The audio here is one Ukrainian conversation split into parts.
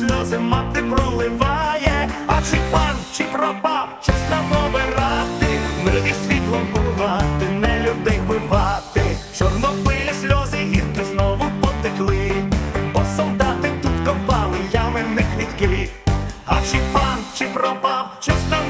сльози мати проливає, а чи пан, чи пропав, час нам обирати, мирі світлом бувати, не людей вбивати, чорнобилі сльози гірки знову потекли, бо солдати тут копали ями не квітки. А чи пан, чи пропав, нам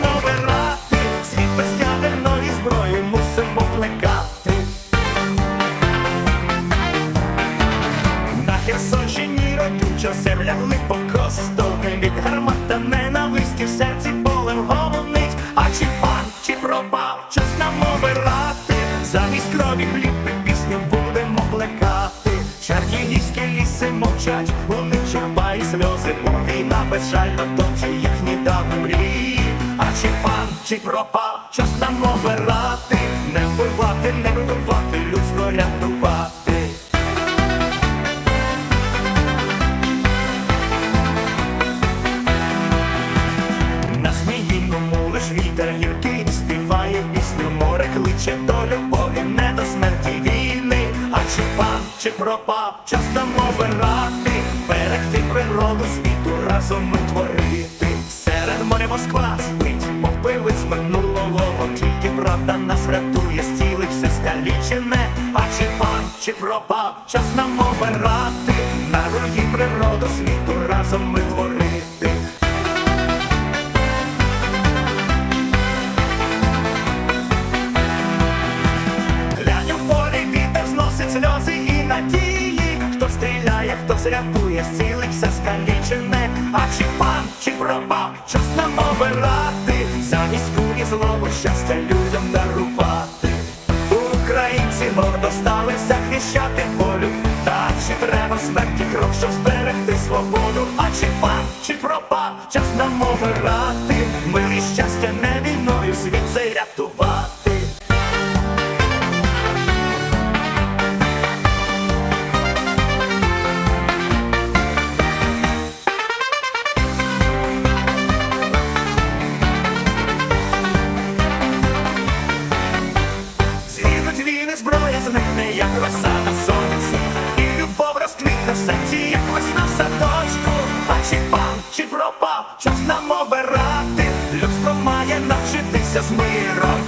Херсонщині родюча земля глибокостовний від гармата ненависті в серці болем гомонить. А чи пан, чи пропав, час нам обирати, замість крові хліб і пісню будемо плекати. Чернігівські ліси мовчать, вони черпають сльози, бо війна безжально точить їхні давні мрії. А чи пан, чи пропав, час нам обирати, пропав, час нам обирати, берегти природу світу разом ми творити. Серед моря Москва спить, мов з минулого, тільки правда нас рятує, стіли все скалічене. А чи пан, чи пропав, час нам обирати, надії. Хто стріляє, хто рятує, зцілить все скалічене. А чи пан, чи пропав, час нам обирати, замість кулі злого щастя людям дарувати. Українці гордо стали захищати волю. Та чи треба смерті кров, щоб зберегти свободу? А чи пан, чи пропав, час нам обирати, мир зброя зникне, як роса на сонці, і любов розквітне в серці, як весна в садочку. А чи пан, чи пропав, час нам обирати, людство має навчитися з миром